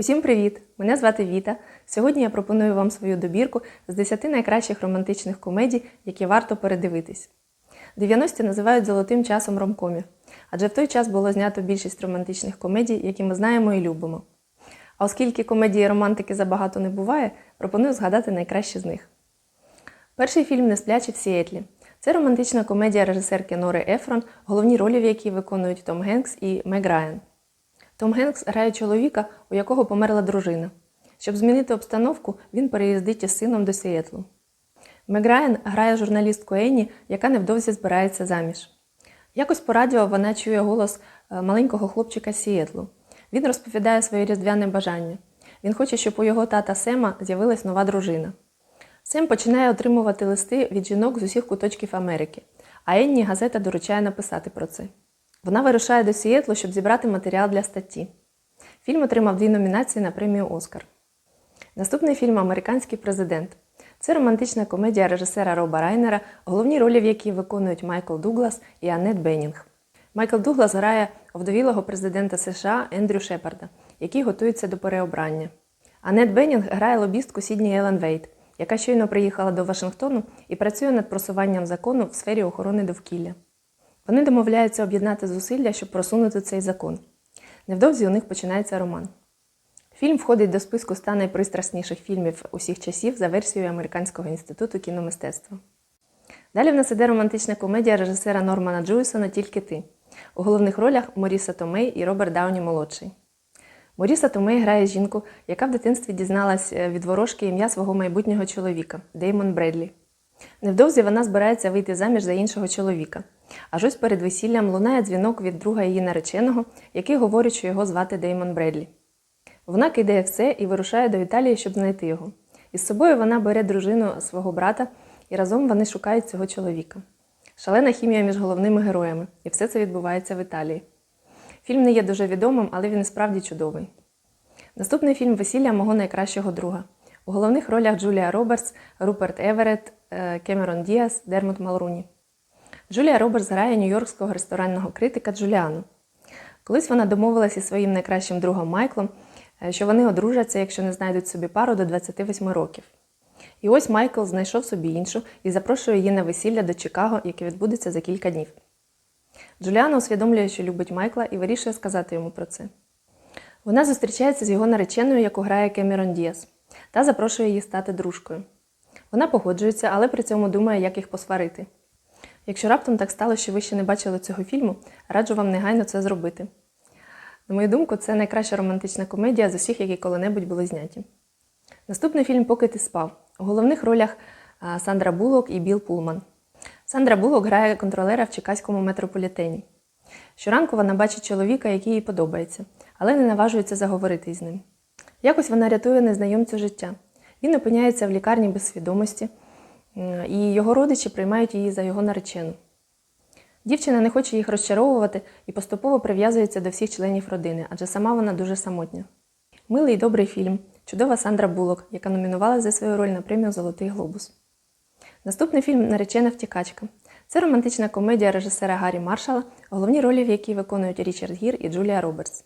Усім привіт! Мене звати Віта. Сьогодні я пропоную вам свою добірку з 10 найкращих романтичних комедій, які варто передивитись. 90-ті називають золотим часом ромкомів, адже в той час було знято більшість романтичних комедій, які ми знаємо і любимо. А оскільки комедії романтики забагато не буває, пропоную згадати найкращі з них. Перший фільм Несплячі в Сіетлі. Це романтична комедія режисерки Нори Ефрон, головні ролі в якій виконують Том Генкс і Мег Райан. Том Генкс грає чоловіка, у якого померла дружина. Щоб змінити обстановку, він переїздить із сином до Сіетлу. Мег Райан грає журналістку Енні, яка невдовзі збирається заміж. Якось по радіо вона чує голос е, маленького хлопчика з Сіетлу. Він розповідає своє різдвяне бажання. Він хоче, щоб у його тата Сема з'явилась нова дружина. Сем починає отримувати листи від жінок з усіх куточків Америки, а Енні газета доручає написати про це. Вона вирушає до Сіетлу, щоб зібрати матеріал для статті. Фільм отримав дві номінації на премію Оскар. Наступний фільм Американський президент. Це романтична комедія режисера Роба Райнера, головні ролі в якій виконують Майкл Дуглас і Аннет Беннінг. Майкл Дуглас грає овдовілого президента США Ендрю Шепарда, який готується до переобрання. Аннет Беннінг грає лобістку Сідні Елен Вейт, яка щойно приїхала до Вашингтону і працює над просуванням закону в сфері охорони довкілля. Вони домовляються об'єднати зусилля, щоб просунути цей закон. Невдовзі у них починається роман. Фільм входить до списку 100 найпристрасніших фільмів усіх часів за версією Американського інституту кіномистецтва. Далі в нас іде романтична комедія режисера Нормана Джуїсона Тільки ти. У головних ролях Моріса Томей і Роберт Дауні молодший. Моріса Томей грає жінку, яка в дитинстві дізналась е, від ворожки ім'я свого майбутнього чоловіка Деймон Бредлі. Невдовзі вона збирається вийти заміж за іншого чоловіка. Аж ось перед весіллям лунає дзвінок від друга її нареченого, який говорить, що його звати Деймон Бредлі. Вона кидає все і вирушає до Італії, щоб знайти його. Із собою вона бере дружину свого брата, і разом вони шукають цього чоловіка. Шалена хімія між головними героями, і все це відбувається в Італії. Фільм не є дуже відомим, але він справді чудовий. Наступний фільм Весілля мого найкращого друга. У головних ролях Джулія Робертс, Руперт Еверетт, Кемерон Діас, Дермот Малруні. Джулія Робертс грає нью-йоркського ресторанного критика Джуліану. Колись вона домовилася зі своїм найкращим другом Майклом, е, що вони одружаться, якщо не знайдуть собі пару до 28 років. І ось Майкл знайшов собі іншу і запрошує її на весілля до Чикаго, яке відбудеться за кілька днів. Джуліана усвідомлює, що любить Майкла і вирішує сказати йому про це. Вона зустрічається з його нареченою, яку грає Кемерон Діас, та запрошує її стати дружкою. Вона погоджується, але при цьому думає, як їх посварити. Якщо раптом так стало, що ви ще не бачили цього фільму, раджу вам негайно це зробити. На мою думку, це найкраща романтична комедія з усіх, які коли-небудь були зняті. Наступний фільм Поки ти спав. У головних ролях Сандра Булок і Біл Пулман. Сандра Булок грає контролера в чекаському метрополітені. Щоранку вона бачить чоловіка, який їй подобається, але не наважується заговорити з ним. Якось вона рятує незнайомцю життя. Він опиняється в лікарні без свідомості, і його родичі приймають її за його наречену. Дівчина не хоче їх розчаровувати і поступово прив'язується до всіх членів родини, адже сама вона дуже самотня. Милий і добрий фільм, чудова Сандра Булок, яка номінувала за свою роль на премію Золотий глобус. Наступний фільм Наречена втікачка. Це романтична комедія режисера Гаррі Маршала, головні ролі в якій виконують Річард Гір і Джулія Робертс.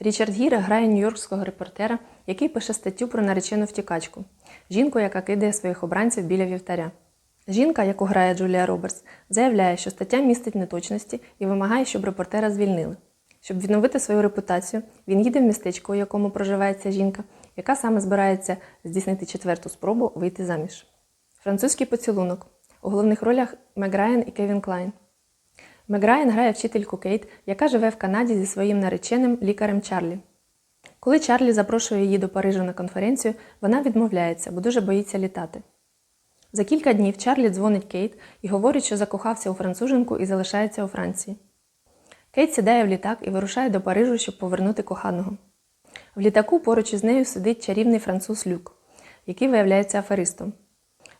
Річард Гір грає нью-йоркського репортера, який пише статтю про наречену втікачку, жінку, яка кидає своїх обранців біля вівтаря. Жінка, яку грає Джулія Робертс, заявляє, що стаття містить неточності і вимагає, щоб репортера звільнили. Щоб відновити свою репутацію, він їде в містечко, у якому проживає ця жінка, яка саме збирається здійснити четверту спробу вийти заміж. Французький поцілунок. У головних ролях Мег Райан і Кевін Клайн. Мег Райан грає вчительку Кейт, яка живе в Канаді зі своїм нареченим лікарем Чарлі. Коли Чарлі запрошує її до Парижу на конференцію, вона відмовляється, бо дуже боїться літати. За кілька днів Чарлі дзвонить Кейт і говорить, що закохався у француженку і залишається у Франції. Кейт сідає в літак і вирушає до Парижу, щоб повернути коханого. В літаку поруч із нею сидить чарівний француз Люк, який виявляється аферистом.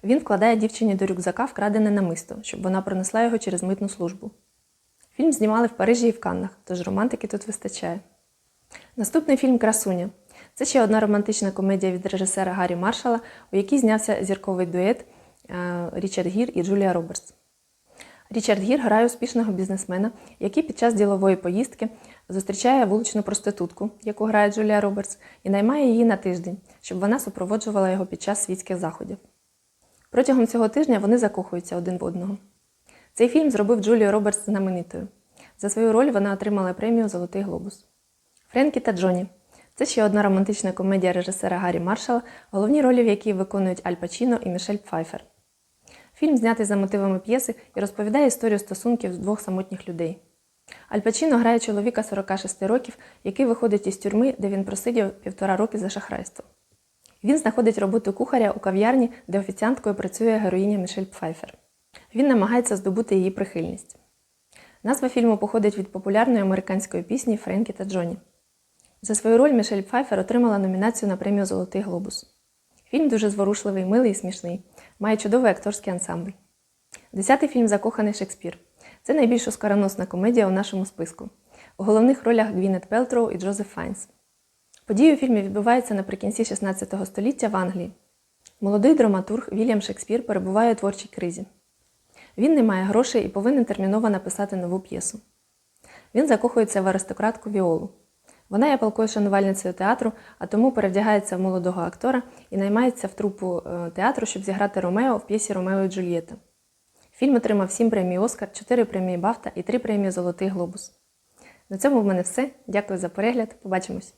Він вкладає дівчині до рюкзака вкрадене намисто, щоб вона пронесла його через митну службу. Фільм знімали в Парижі і в Каннах, тож романтики тут вистачає. Наступний фільм Красуня. Це ще одна романтична комедія від режисера Гаррі Маршала, у якій знявся зірковий дует е, Річард Гір і Джулія Робертс. Річард Гір грає успішного бізнесмена, який під час ділової поїздки зустрічає вуличну проститутку, яку грає Джулія Робертс, і наймає її на тиждень, щоб вона супроводжувала його під час світських заходів. Протягом цього тижня вони закохуються один в одного. Цей фільм зробив Джулію Робертс знаменитою. За свою роль вона отримала премію Золотий глобус. Френкі та Джоні це ще одна романтична комедія режисера Гаррі Маршала, головні ролі в якій виконують Аль Пачіно і Мішель Пфайфер. Фільм знятий за мотивами п'єси і розповідає історію стосунків з двох самотніх людей. Аль Пачіно грає чоловіка 46 років, який виходить із тюрми, де він просидів півтора роки за шахрайство. Він знаходить роботу кухаря у кав'ярні, де офіціанткою працює героїня Мішель Пфайфер. Він намагається здобути її прихильність. Назва фільму походить від популярної американської пісні Френкі та Джоні. За свою роль Мішель Пфайфер отримала номінацію на премію Золотий глобус. Фільм дуже зворушливий, милий і смішний, має чудовий акторський ансамбль. Десятий фільм Закоханий Шекспір. Це найбільш оскароносна комедія у нашому списку. У головних ролях Гвінет Пелтроу і Джозеф Файнс. Події у фільмі відбуваються наприкінці 16 століття в Англії. Молодий драматург Вільям Шекспір перебуває у творчій кризі. Він не має грошей і повинен терміново написати нову п'єсу. Він закохується в аристократку Віолу. Вона є палкою шанувальницею театру, а тому перевдягається в молодого актора і наймається в трупу е, театру, щоб зіграти Ромео в п'єсі Ромео і Джульєта. Фільм отримав 7 премій Оскар, 4 премії Бафта і 3 премії Золотий Глобус. На цьому в мене все. Дякую за перегляд. Побачимось!